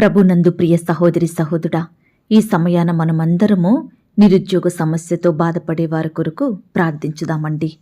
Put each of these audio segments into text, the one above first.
ప్రభునందు ప్రియ సహోదరి సహోదరుడా ఈ సమయాన మనమందరము నిరుద్యోగ సమస్యతో బాధపడే వారి కొరకు ప్రార్థించుదామండి.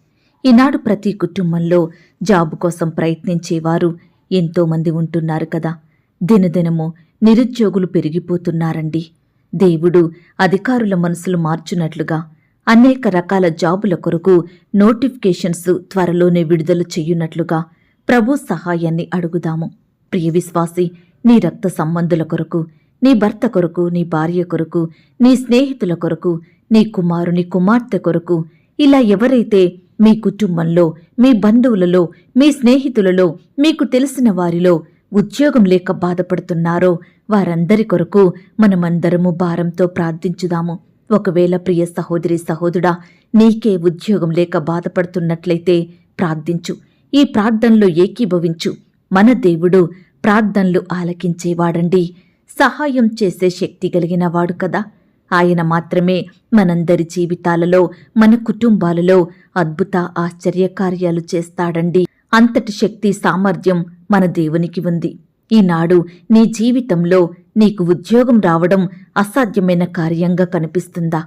ఈనాడు ప్రతి కుటుంబంలో జాబు కోసం ప్రయత్నించేవారు ఎంతోమంది ఉంటున్నారు కదా. దినదినము నిరుద్యోగులు పెరిగిపోతున్నారండి. దేవుడు అధికారుల మనసులు మార్చునట్లుగా అనేక రకాల జాబుల కొరకు నోటిఫికేషన్స్ త్వరలోనే విడుదల చెయ్యునట్లుగా ప్రభు సహాయాన్ని అడుగుదాము. ప్రియ విశ్వాసి నీ రక్త సంబంధుల కొరకు నీ భర్త కొరకు నీ భార్య కొరకు నీ స్నేహితుల కొరకు నీ కుమారుని కుమార్తె కొరకు ఇలా ఎవరైతే మీ కుటుంబంలో మీ బంధువులలో మీ స్నేహితులలో మీకు తెలిసిన వారిలో ఉద్యోగం లేక బాధపడుతున్నారో వారందరి కొరకు మనమందరము భారంతో ప్రార్థించుదాము. ఒకవేళ ప్రియ సహోదరి సహోదరుడా నీకే ఉద్యోగం లేక బాధపడుతున్నట్లయితే ప్రార్థించు. ఈ ప్రార్థనలో ఏకీభవించు. మన దేవుడు ప్రార్థనలు ఆలకించేవాడండి. సహాయం చేసే శక్తి కలిగినవాడు కదా. ఆయన మాత్రమే మనందరి జీవితాలలో మన కుటుంబాలలో అద్భుత ఆశ్చర్యకార్యాలు చేస్తాడండి. అంతటి శక్తి సామర్థ్యం మన దేవునికి ఉంది. ఈనాడు నీ జీవితంలో నీకు ఉద్యోగం రావడం అసాధ్యమైన కార్యంగా కనిపిస్తుందా?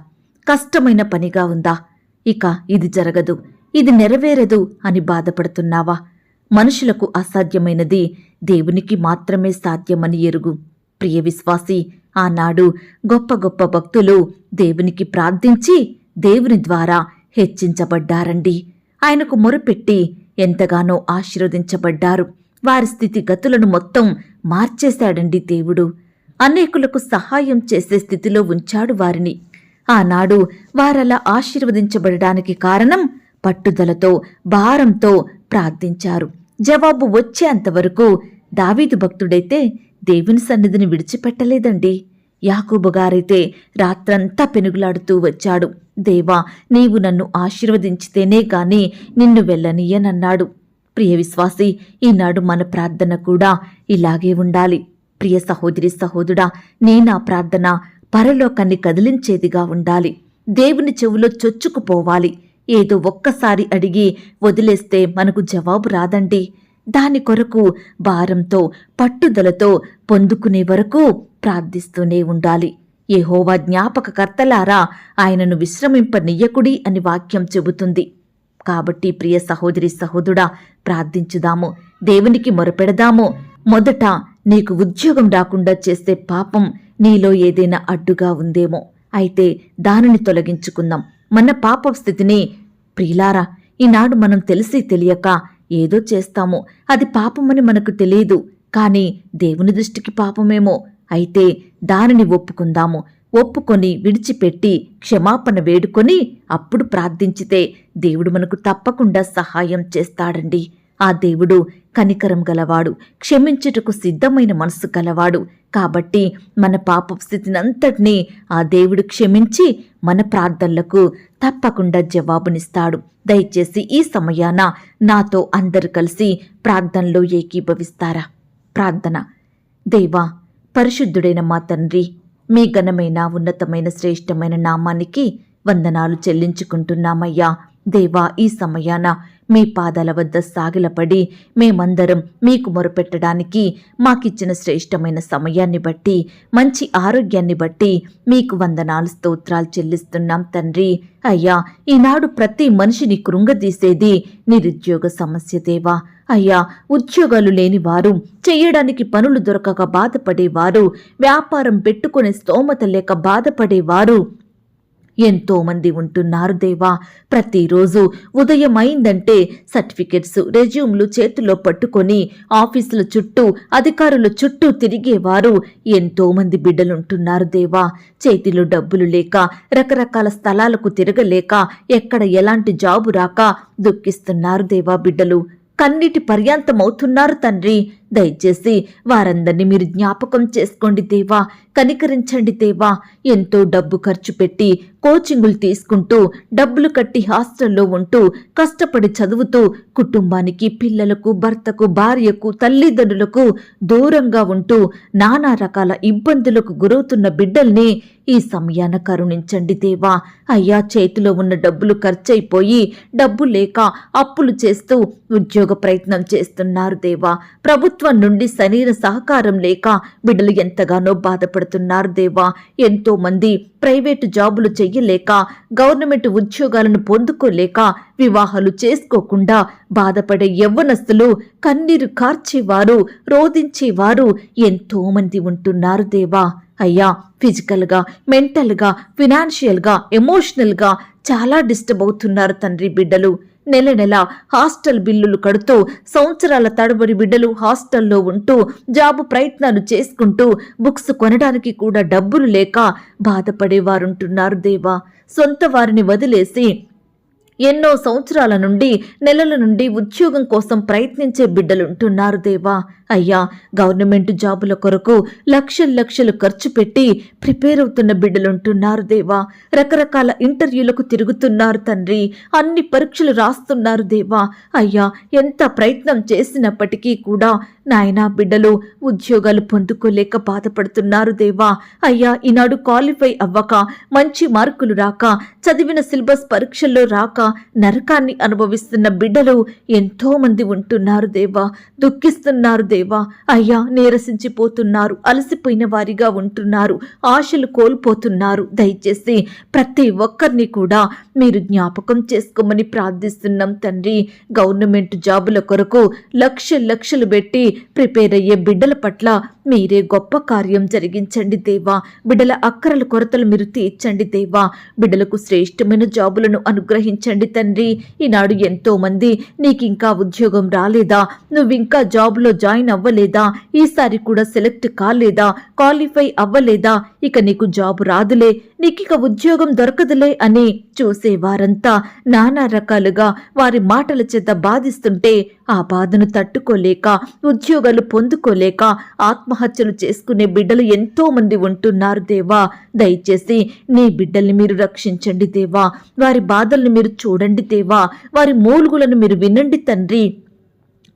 కష్టమైన పనిగా ఉందా? ఇక ఇది జరగదు. ఇది నెరవేరదు అని బాధపడుతున్నావా? మనుషులకు అసాధ్యమైనది దేవునికి మాత్రమే సాధ్యమని ఎరుగు. ప్రియ విశ్వాసి ఆనాడు గొప్ప గొప్ప భక్తులు దేవునికి ప్రార్థించి దేవుని ద్వారా హెచ్చించబడ్డారండి. ఆయనకు మొరుపెట్టి ఎంతగానో ఆశీర్వదించబడ్డారు. వారి స్థితిగతులను మొత్తం మార్చేశాడండి దేవుడు. అనేకులకు సహాయం చేసే స్థితిలో ఉంచాడు వారిని. ఆనాడు వారలా ఆశీర్వదించబడడానికి కారణం పట్టుదలతో భారంతో ప్రార్థించారు. జవాబు వచ్చేంతవరకు దావీదు భక్తుడైతే దేవుని సన్నిధిని విడిచిపెట్టలేదండి. యాకూబుగారైతే రాత్రంతా పెనుగులాడుతూ వచ్చాడు. దేవా నీవు నన్ను ఆశీర్వదించితేనే గాని నిన్ను వెళ్ళనీయనన్నాడు. ప్రియ విశ్వాసి ఈనాడు మన ప్రార్థన కూడా ఇలాగే ఉండాలి. ప్రియ సహోదరి సహోదుడా నీ నా ప్రార్థన పరలోకాన్ని కదిలించేదిగా ఉండాలి. దేవుని చెవులో చొచ్చుకుపోవాలి. ఏదో ఒక్కసారి అడిగి వదిలేస్తే మనకు జవాబు రాదండి. దాని కొరకు భారంతో పట్టుదలతో పొందుకునే వరకు ప్రార్థిస్తూనే ఉండాలి. ఏహోవా జ్ఞాపకకర్తలారా ఆయనను విశ్రమింపనియ్యకుడి అని వాక్యం చెబుతుంది. కాబట్టి ప్రియ సహోదరి సహోదరుడా ప్రార్థించుదాము. దేవునికి మొరపెడదాము. మొదట నీకు ఉద్యోగం రాకుండా చేసే పాపం నీలో ఏదైనా అడ్డుగా ఉందేమో. అయితే దానిని తొలగించుకుందాం. మన పాప స్థితిని. ప్రియులారా ఈనాడు మనం తెలిసి తెలియక ఏదో చేస్తాము. అది పాపమని మనకు తెలియదు. కాని దేవుని దృష్టికి పాపమేమో. అయితే దానిని ఒప్పుకుందాము. ఒప్పుకొని విడిచిపెట్టి క్షమాపణ వేడుకొని అప్పుడు ప్రార్థించితే దేవుడు మనకు తప్పకుండా సహాయం చేస్తాడండి. ఆ దేవుడు కనికరం గలవాడు క్షమించుటకు సిద్ధమైన మనసు గలవాడు. కాబట్టి మన పాప స్థితినంతటినీ ఆ దేవుడు క్షమించి మన ప్రార్థనలకు తప్పకుండా జవాబునిస్తాడు. దయచేసి ఈ సమయాన నాతో అందరు కలిసి ప్రార్థనలో ఏకీభవిస్తారా? ప్రార్థన. దేవా పరిశుద్ధుడైన మా తండ్రి మీ ఘనమైన ఉన్నతమైన శ్రేష్టమైన నామానికి వందనాలు చెల్లించుకుంటున్నామయ్యా. దేవా ఈ సమయాన మీ పాదాల వద్ద సాగిలపడి మేమందరం మీకు మొరపెట్టడానికి మాకిచ్చిన శ్రేష్టమైన సమయాన్ని బట్టి మంచి ఆరోగ్యాన్ని బట్టి మీకు వందనాలు స్తోత్రాలు చెల్లిస్తున్నాం తండ్రి. అయ్యా ఈనాడు ప్రతి మనిషిని కృంగదీసేది నిరుద్యోగ సమస్య దేవా. అయ్యా ఉద్యోగాలు లేనివారు చేయడానికి పనులు దొరకక బాధపడేవారు వ్యాపారం పెట్టుకునే స్తోమత లేక బాధపడేవారు ఎంతోమంది ఉంటున్నారు దేవా. ప్రతిరోజు ఉదయం అయిందంటే సర్టిఫికెట్స్ రెజ్యూమ్లు చేతిలో పట్టుకొని ఆఫీసుల చుట్టూ అధికారుల చుట్టూ తిరిగేవారు ఎంతోమంది బిడ్డలుంటున్నారు దేవా. చేతిలో డబ్బులు లేక రకరకాల స్థలాలకు తిరగలేక ఎక్కడ ఎలాంటి జాబు రాక దుఃఖిస్తున్నారు దేవా బిడ్డలు. కన్నీటి పర్యాంతమవుతున్నారు తండ్రి. దయచేసి వారందరినీ మీరు జ్ఞాపకం చేసుకోండి దేవా కనికరించండి దేవా. ఎంతో డబ్బు ఖర్చు పెట్టి కోచింగులు తీసుకుంటూ డబ్బులు కట్టి హాస్టల్లో ఉంటూ కష్టపడి చదువుతూ కుటుంబానికి పిల్లలకు భర్తకు భార్యకు తల్లిదండ్రులకు దూరంగా ఉంటూ నానా రకాల ఇబ్బందులకు గురవుతున్న బిడ్డల్ని ఈ సమయాన కరుణించండి దేవా. అయ్యా చేతిలో ఉన్న డబ్బులు ఖర్చయిపోయి డబ్బు లేక అప్పులు చేస్తూ ఉద్యోగ ప్రయత్నం చేస్తున్నారు దేవా. ప్రభుత్వ ప్రభుత్వం నుండి సరైన సహకారం లేక బిడ్డలు ఎంతగానో బాధపడుతున్నారు దేవా. ఎంతో మంది ప్రైవేటు జాబులు చెయ్యలేక గవర్నమెంట్ ఉద్యోగాలను పొందుకోలేక వివాహాలు చేసుకోకుండా బాధపడే యవ్వనస్తులు కన్నీరు కార్చేవారు రోధించేవారు ఎంతో మంది ఉంటున్నారు దేవా. అయ్యా ఫిజికల్గా మెంటల్గా ఫినాన్షియల్గా ఎమోషనల్గా చాలా డిస్టర్బ్ అవుతున్నారు తండ్రి బిడ్డలు. నెల నెల హాస్టల్ బిల్లులు కడుతూ సంవత్సరాల తడబడి బిడ్డలు హాస్టల్లో ఉంటూ జాబు ప్రయత్నాలు చేసుకుంటూ బుక్స్ కొనడానికి కూడా డబ్బులు లేక బాధపడేవారుంటున్నారు దేవా. సొంత వారిని వదిలేసి ఎన్నో సంవత్సరాల నుండి నెలల నుండి ఉద్యోగం కోసం ప్రయత్నించే బిడ్డలుంటున్నారు దేవా. అయ్యా గవర్నమెంట్ జాబుల కొరకు లక్షలు లక్షలు ఖర్చు పెట్టి ప్రిపేర్ అవుతున్న బిడ్డలుంటున్నారు దేవా. రకరకాల ఇంటర్వ్యూలకు తిరుగుతున్నారు తండ్రి. అన్ని పరీక్షలు రాస్తున్నారు దేవా. అయ్యా ఎంత ప్రయత్నం చేసినప్పటికీ కూడా నాయనా బిడ్డలు ఉద్యోగాలు పొందుకోలేక బాధపడుతున్నారు దేవా. అయ్యా ఈనాడు క్వాలిఫై అవ్వక మంచి మార్కులు రాక చదివిన సిలబస్ పరీక్షల్లో రాక నరకాన్ని అనుభవిస్తున్న బిడ్డలు ఎంతోమంది ఉంటున్నారు దేవా. దుఃఖిస్తున్నారు దేవా. అయ్యా నీరసించిపోతున్నారు అలసిపోయిన వారిగా ఉంటున్నారు ఆశలు కోల్పోతున్నారు. దయచేసి ప్రతి ఒక్కరిని కూడా మీరు జ్ఞాపకం చేసుకోమని ప్రార్థిస్తున్నాం తండ్రి. గవర్నమెంట్ జాబుల కొరకు లక్ష లక్షలు పెట్టి ప్రిపేర్ అయ్యే బిడ్డల పట్ల మీరే గొప్ప కార్యం జరిగించండి దేవా. బిడ్డల అక్కరల కొరతలు మీరు తీర్చండి దేవా. బిడ్డలకు శ్రేష్టమైన జాబులను అనుగ్రహించండి తండ్రి. ఈనాడు ఎంతో మంది నీకింకా ఉద్యోగం రాలేదా? నువ్వింకా జాబ్లో జాయిన్ అవ్వలేదా? ఈసారి కూడా సెలెక్ట్ కాలేదా? క్వాలిఫై అవ్వలేదా? ఇక నీకు జాబ్ రాదులే. నీకిక ఉద్యోగం దొరకదులే అని చూసేవారంతా నానా రకాలుగా వారి మాటల చేత బాధిస్తుంటే ఆ బాధను తట్టుకోలేక ఉద్యోగాలు పొందుకోలేక ఆత్మహత్యలు చేసుకునే బిడ్డలు ఎంతో మంది ఉంటున్నారు దేవా. దయచేసి నీ బిడ్డల్ని మీరు రక్షించండి దేవా. వారి బాధల్ని మీరు చూడండి దేవా. వారి మూలుగులను మీరు వినండి తండ్రి.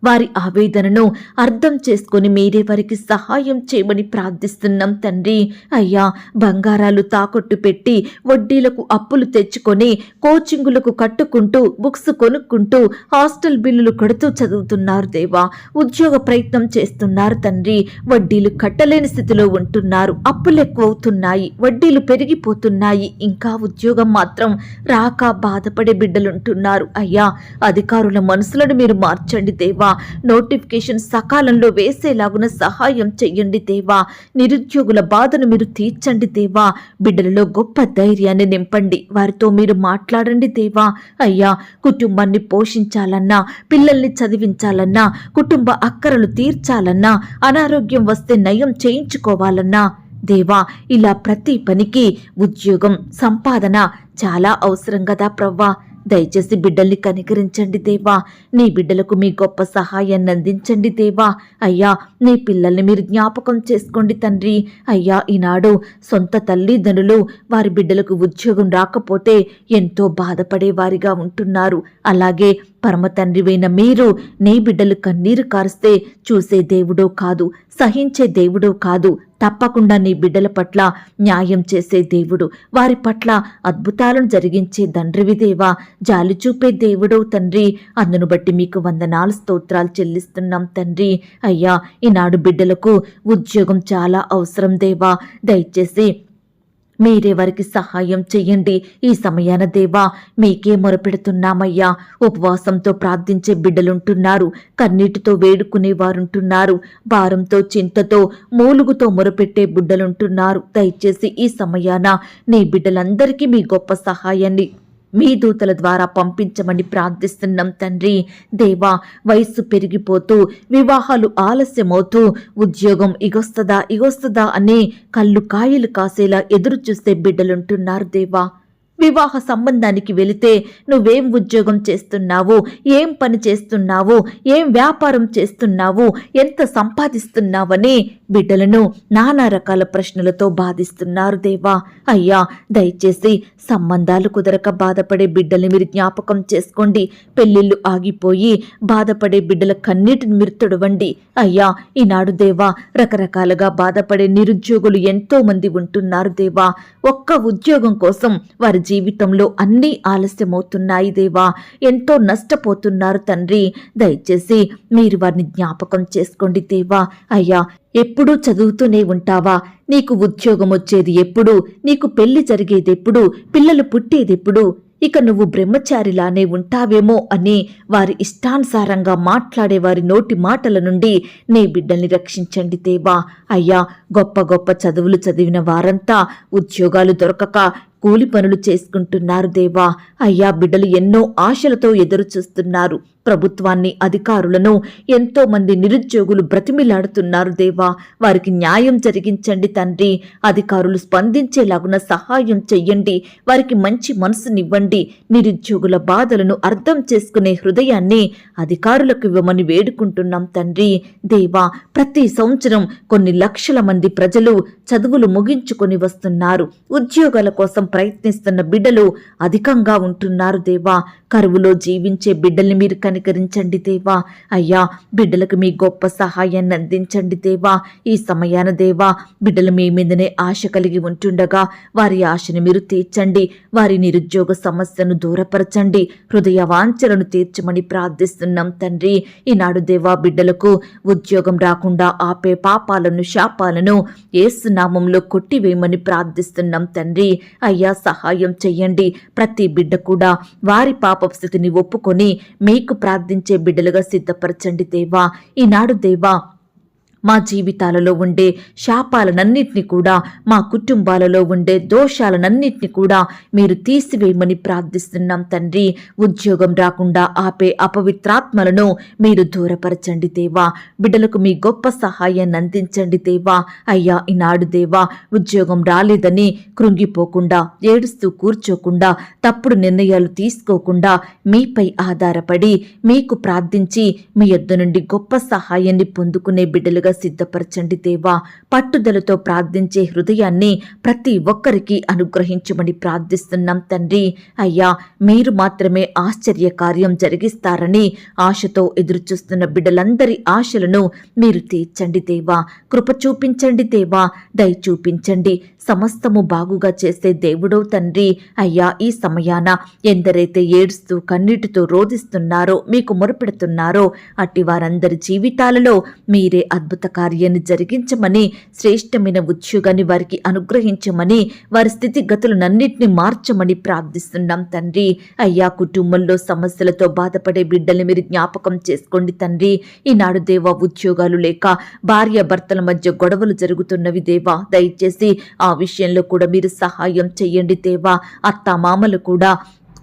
వారి ఆవేదనను అర్థం చేసుకొని మీరే వారికి సహాయం చేయమని ప్రార్థిస్తున్నాం తండ్రి. అయ్యా బంగారాలు తాకట్టు పెట్టి వడ్డీలకు అప్పులు తెచ్చుకొని కోచింగులకు కట్టుకుంటూ బుక్స్ కొనుక్కుంటూ హాస్టల్ బిల్లులు కడుతూ చదువుతున్నారు దేవా. ఉద్యోగ ప్రయత్నం చేస్తున్నారు తండ్రి. వడ్డీలు కట్టలేని స్థితిలో ఉంటున్నారు. అప్పులు ఎక్కువవుతున్నాయి. వడ్డీలు పెరిగిపోతున్నాయి. ఇంకా ఉద్యోగం మాత్రం రాక బాధపడే బిడ్డలుంటున్నారు. అయ్యా అధికారుల మనసులను మీరు మార్చండి దేవా. నోటిఫికేషన్ సకాలంలో వేసేలాగున సహాయం చెయ్యండి దేవా. నిరుద్యోగుల బాధను మీరు తీర్చండి దేవా. బిడ్డలలో గొప్ప ధైర్యాన్ని నింపండి. వారితో మీరు మాట్లాడండి దేవా. అయ్యా కుటుంబాన్ని పోషించాలన్నా పిల్లల్ని చదివించాలన్నా కుటుంబ అక్కరలు తీర్చాలన్నా అనారోగ్యం వస్తే నయం చేయించుకోవాలన్నా దేవా ఇలా ప్రతి పనికి ఉద్యోగం సంపాదన చాలా అవసరం కదా ప్రవ్వా. దయచేసి బిడ్డల్ని కనికరించండి దేవా. నీ బిడ్డలకు మీ గొప్ప సహాయాన్ని అందించండి దేవా. అయ్యా నీ పిల్లల్ని మీరు జ్ఞాపకం చేసుకోండి తండ్రి. అయ్యా ఈనాడు సొంత తల్లిదండ్రులు వారి బిడ్డలకు ఉద్యోగం రాకపోతే ఎంతో బాధపడే వారిగా ఉంటున్నారు. అలాగే పరమ తండ్రివైన మీరు నీ బిడ్డలు కన్నీరు కారిస్తే చూసే దేవుడో కాదు సహించే దేవుడో కాదు తప్పకుండా నీ బిడ్డల పట్ల న్యాయం చేసే దేవుడు. వారి పట్ల అద్భుతాలను జరిగించే తండ్రివి దేవా జాలి చూపే దేవుడో తండ్రి. అందును బట్టి మీకు వందనాలు స్తోత్రాలు చెల్లిస్తున్నాం తండ్రి. అయ్యా ఈనాడు బిడ్డలకు ఉద్యోగం చాలా అవసరం దేవా. దయచేసి మీరెవరికి సహాయం చెయ్యండి. ఈ సమయాన దేవా మీకే మొరపెడుతున్నామయ్యా. ఉపవాసంతో ప్రార్థించే బిడ్డలుంటున్నారు. కన్నీటితో వేడుకునేవారుంటున్నారు భారంతో చింతతో మూలుగుతో మొరపెట్టే బిడ్డలుంటున్నారు. దయచేసి ఈ సమయాన నీ బిడ్డలందరికీ మీ గొప్ప సహాయాన్ని మీ దూతల ద్వారా పంపించమని ప్రార్థిస్తున్నాం తండ్రి. దేవా వయస్సు పెరిగిపోతూ వివాహాలు ఆలస్యమవుతూ ఉద్యోగం ఇగొస్తదా ఇగొస్తదా అని కళ్ళు కాయలు కాసేలా ఎదురు చూస్తే బిడ్డలుంటున్నారు దేవా. వివాహ సంబంధానికి వెళితే నువ్వేం ఉద్యోగం చేస్తున్నావు ఏం పని చేస్తున్నావు ఏం వ్యాపారం చేస్తున్నావు ఎంత సంపాదిస్తున్నావని బిడ్డలను నానా రకాల ప్రశ్నలతో బాధిస్తున్నారు దేవా. అయ్యా దయచేసి సంబంధాలు కుదరక బాధపడే బిడ్డల్ని మీరు జ్ఞాపకం చేసుకోండి. పెళ్ళిళ్ళు ఆగిపోయి బాధపడే బిడ్డల కన్నీటిని మీరు తొడవండి. అయ్యా ఈనాడు దేవా రకరకాలుగా బాధపడే నిరుద్యోగులు ఎంతో మంది ఉంటున్నారు దేవా. ఒక్క ఉద్యోగం కోసం వారి జీవితంలో అన్నీ ఆలస్యమవుతున్నాయి దేవా. ఎంతో నష్టపోతున్నారు తండ్రి. దయచేసి మీరు వారిని జ్ఞాపకం చేసుకోండి దేవా. అయ్యా ఎప్పుడూ చదువుతూనే ఉంటావా? నీకు ఉద్యోగం వచ్చేది ఎప్పుడు? నీకు పెళ్ళి జరిగేది ఎప్పుడు? పిల్లలు పుట్టేదెప్పుడు ఇక నువ్వు బ్రహ్మచారిలానే ఉంటావేమో అని వారి ఇష్టానుసారంగా మాట్లాడే వారి నోటి మాటల నుండి నీ బిడ్డల్ని రక్షించండి దేవా. అయ్యా గొప్ప గొప్ప చదువులు చదివిన వారంతా ఉద్యోగాలు దొరకక కూలి పనులు చేసుకుంటున్నారు దేవా. అయ్యా బిడ్డలు ఎన్నో ఆశలతో ఎదురు చూస్తున్నారు ప్రభుత్వాన్ని అధికారులను ఎంతో మంది నిరుద్యోగులు బ్రతిమిలాడుతున్నారు దేవా. వారికి న్యాయం జరిగించండి తండ్రి. అధికారులు స్పందించేలాగున సహాయం చెయ్యండి. వారికి మంచి మనసునివ్వండి. నిరుద్యోగుల బాధలను అర్థం చేసుకునే హృదయాన్ని అధికారులకు ఇవ్వమని వేడుకుంటున్నాం తండ్రి. దేవా ప్రతి సంవత్సరం కొన్ని లక్షల మంది ప్రజలు చదువులు ముగించుకొని వస్తున్నారు. ఉద్యోగాల కోసం ప్రయత్నిస్తున్న బిడ్డలు అధికంగా ఉంటున్నారు దేవా. కరువులో జీవించే బిడ్డల్ని మీరు కనికరించండి దేవా. అయ్యా బిడ్డలకు మీ గొప్ప సహాయాన్ని అందించండి దేవా. ఈ సమయాన దేవా బిడ్డలు మీ మీదనే ఆశ కలిగి ఉంటుండగా వారి ఆశను మీరు తీర్చండి. వారి నిరుద్యోగ సమస్యను దూరపరచండి. హృదయ వాంఛలను తీర్చమని ప్రార్థిస్తున్నాం తండ్రి. ఈనాడు దేవా బిడ్డలకు ఉద్యోగం రాకుండా ఆపే పాపాలను శాపాలను ఏసునామంలో కొట్టివేయమని ప్రార్థిస్తున్నాం తండ్రి. అయ్యా సహాయం చెయ్యండి. ప్రతి బిడ్డ కూడా వారి పాప స్థితిని ఒప్పుకొని మీకు ప్రార్థించే బిడ్డలుగా సిద్ధపరచండి దేవా. ఈనాడు దేవా మా జీవితాలలో ఉండే శాపాలనన్నిటిని కూడా మా కుటుంబాలలో ఉండే దోషాలనన్నిటిని కూడా మీరు తీసివేయమని ప్రార్థిస్తున్నాం తండ్రి. ఉద్యోగం రాకుండా ఆపే అపవిత్రాత్మలను మీరు దూరపరచండి దేవా. బిడ్డలకు మీ గొప్ప సహాయాన్ని అందించండి దేవా. అయ్యా ఈనాడు దేవా ఉద్యోగం రాలేదని కృంగిపోకుండా ఏడుస్తూ కూర్చోకుండా తప్పుడు నిర్ణయాలు తీసుకోకుండా మీపై ఆధారపడి మీకు ప్రార్థించి మీ యొద్ద నుండి గొప్ప సహాయాన్ని పొందుకునే బిడ్డలుగా సిద్ధపరచండి దేవా పట్టుదలతో ప్రార్థించే హృదయాన్ని ప్రతి ఒక్కరికి అనుగ్రహించమని ప్రార్థిస్తున్నాం తండ్రి. అయ్యా మీరు మాత్రమే ఆశ్చర్య కార్యం జరిగిస్తారని ఆశతో ఎదురుచూస్తున్న బిడ్డలందరి ఆశలను మీరు తీర్చండి దేవా కృప చూపించండి దేవా దయ చూపించండి. సమస్తము బాగుగా చేసే దేవుడో తండ్రి. అయ్యా ఈ సమయాన ఎందరైతే ఏడుస్తూ కన్నీటితో రోధిస్తున్నారో మీకు మొరపెడుతున్నారో అట్టి వారందరి జీవితాలలో మీరే అద్భుత కార్యాన్ని జరిగించమని శ్రేష్టమైన ఉద్యోగాన్ని వారికి అనుగ్రహించమని వారి స్థితిగతులనన్నింటినీ మార్చమని ప్రార్థిస్తున్నాం తండ్రి. అయ్యా కుటుంబంలో సమస్యలతో బాధపడే బిడ్డల్ని మీరు జ్ఞాపకం చేసుకోండి తండ్రి. ఈనాడు దేవా ఉద్యోగాలు లేక భార్య భర్తల మధ్య గొడవలు జరుగుతున్నవి దేవా. దయచేసి ఆ విషయంలో కూడా మీరు సహాయం చెయ్యండి దేవా. అత్త మామలు కూడా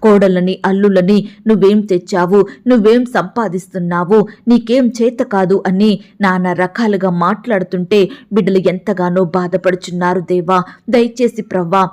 కోడలని అల్లులని నువ్వేం తెచ్చావు? నువ్వేం సంపాదిస్తున్నావు? నీకేం చేత కాదు అని నానా రకాలుగా మాట్లాడుతుంటే బిడ్డలు ఎంతగానో బాధపడుచున్నారు దేవా. దయచేసి ప్రవ్వా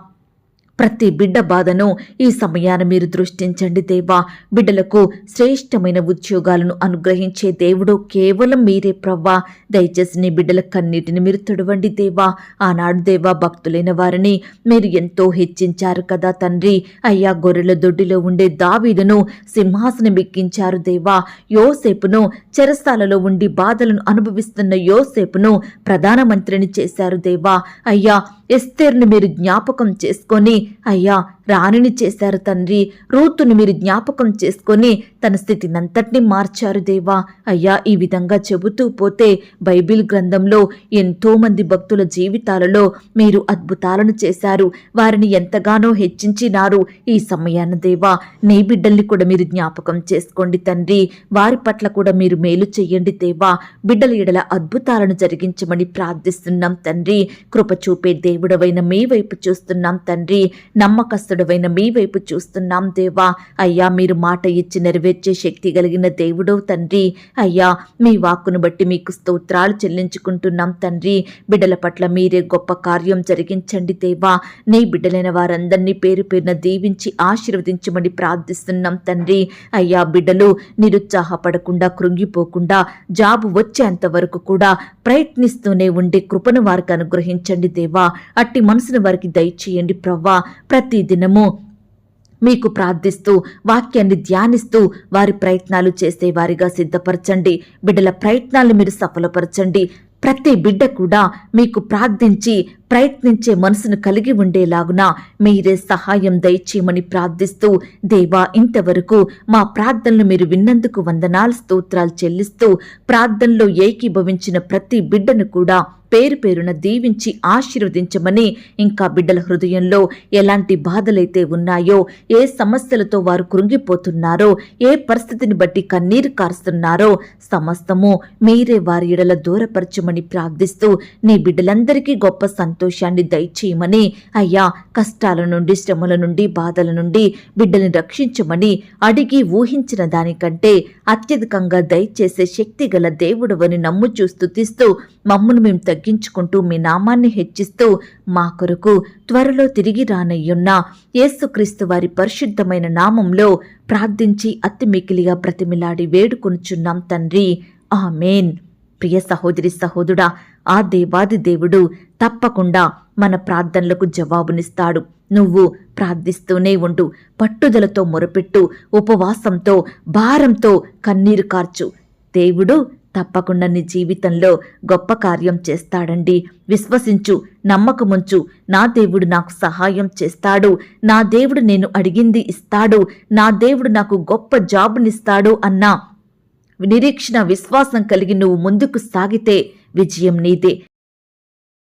ప్రతి బిడ్డ బాధను ఈ సమయాన మీరు దృష్టించండి దేవా. బిడ్డలకు శ్రేష్టమైన ఉద్యోగాలను అనుగ్రహించే దేవుడు కేవలం మీరే ప్రవ్వా. దయచేసి నీ బిడ్డల కన్నీటిని మీరు తొడవండి దేవా. ఆనాడు దేవా భక్తులైన వారిని మీరు ఎంతో హెచ్చించారు కదా తండ్రి. అయ్యా గొర్రెల దొడ్డిలో ఉండే దావీదును సింహాసనం ఎక్కించారు దేవా. యోసేపును చెరసాలలో ఉండి బాధలను అనుభవిస్తున్న యోసేపును ప్రధానమంత్రిని చేశారు దేవా. అయ్యా ఎస్తేర్ను మీరు జ్ఞాపకం చేసుకొని అయ్యా రాణిని చేశారు తండ్రి. రూతును మీరు జ్ఞాపకం చేసుకొని తన స్థితినంతటినీ మార్చారు దేవా. అయ్యా ఈ విధంగా చెబుతూ పోతే బైబిల్ గ్రంథంలో ఎంతో మంది భక్తుల జీవితాలలో మీరు అద్భుతాలను చేశారు. వారిని ఎంతగానో హెచ్చించినారు ఈ సమయాన దేవా. నీ బిడ్డల్ని కూడా మీరు జ్ఞాపకం చేసుకోండి తండ్రి. వారి పట్ల కూడా మీరు మేలు చెయ్యండి దేవా. బిడ్డల ఎడల అద్భుతాలను జరిగించమని ప్రార్థిస్తున్నాం తండ్రి. కృప చూపే దేవుడవైన మీ వైపు చూస్తున్నాం తండ్రి. నమ్మకస్తుడు నమ్మకస్తుడవైన మీ వైపు చూస్తున్నాం దేవా. అయ్యా మీరు మాట ఇచ్చి నెరవేర్చే శక్తి కలిగిన దేవుడో తండ్రి. అయ్యా మీ వాక్కును బట్టి మీకు స్తోత్రాలు చెల్లించుకుంటున్నాం తండ్రి. బిడ్డల పట్ల మీరే గొప్ప కార్యం జరిగించండి దేవా. నీ బిడ్డలైన వారందరినీ పేరు పేరున దీవించి ఆశీర్వదించమని ప్రార్థిస్తున్నాం తండ్రి. అయ్యా బిడ్డలు నిరుత్సాహపడకుండా కృంగిపోకుండా జాబు వచ్చేంత వరకు కూడా ప్రయత్నిస్తూనే ఉండే కృపను వారికి అనుగ్రహించండి దేవా. అట్టి మనసును వారికి దయచేయండి ప్రవ్వా. ప్రతిదిన దినము మీకు ప్రార్థిస్తూ వాక్యాన్ని ధ్యానిస్తూ వారి ప్రయత్నాలు చేసే వారిగా సిద్ధపరచండి. బిడ్డల ప్రయత్నాలు మీరు సఫలపరచండి. ప్రతి బిడ్డ కూడా మీకు ప్రార్థించి ప్రయత్నించే మనసును కలిగి ఉండేలాగున మీరే సహాయం దయచేయమని ప్రార్థిస్తూ దేవా ఇంతవరకు మా ప్రార్థనలు మీరు విన్నందుకు వందనాలు స్తోత్రాలు చెల్లిస్తూ ప్రార్థనలో ఏకీభవించిన ప్రతి బిడ్డను కూడా పేరు పేరున దీవించి ఆశీర్వదించమని ఇంకా బిడ్డల హృదయంలో ఎలాంటి బాధలైతే ఉన్నాయో ఏ సమస్యలతో వారు కృంగిపోతున్నారో ఏ పరిస్థితిని బట్టి కన్నీరు కారుస్తున్నారో సమస్తము మీరే వారి ఎడల దూరపరచమని ప్రార్థిస్తూ నీ బిడ్డలందరికీ గొప్ప సంతోషాన్ని దయచేయమని అయ్యా కష్టాల నుండి శ్రమల నుండి బాధల నుండి బిడ్డల్ని రక్షించమని అడిగి ఊహించిన దానికంటే అత్యధికంగా దయచేసే శక్తి గల దేవుడవని చూస్తూ తీస్తూ మమ్మను మేము తగ్గి తగ్గించుకుంటూ మీ నామాన్ని హెచ్చిస్తూ మా కొరకు త్వరలో తిరిగి రానయ్యున్న యేసుక్రీస్తు వారి పరిశుద్ధమైన నామంలో ప్రార్థించి అతి మికిలిగా ప్రతిమిలాడి వేడుకొనుచున్నాం తండ్రి. ఆమెన్. ప్రియ సహోదరి సహోదుడా ఆ దేవాది దేవుడు తప్పకుండా మన ప్రార్థనలకు జవాబునిస్తాడు. నువ్వు ప్రార్థిస్తూనే ఉండు పట్టుదలతో మొరపెట్టు ఉపవాసంతో భారంతో కన్నీరు కార్చు. దేవుడు తప్పకుండా నీ జీవితంలో గొప్ప కార్యం చేస్తాడండి. విశ్వసించు నమ్మకముంచు. నా దేవుడు నాకు సహాయం చేస్తాడు. నా దేవుడు నేను అడిగింది ఇస్తాడు. నా దేవుడు నాకు గొప్ప జాబునిస్తాడు అన్న నిరీక్షణ విశ్వాసం కలిగి నువ్వు ముందుకు సాగితే విజయం నీదే.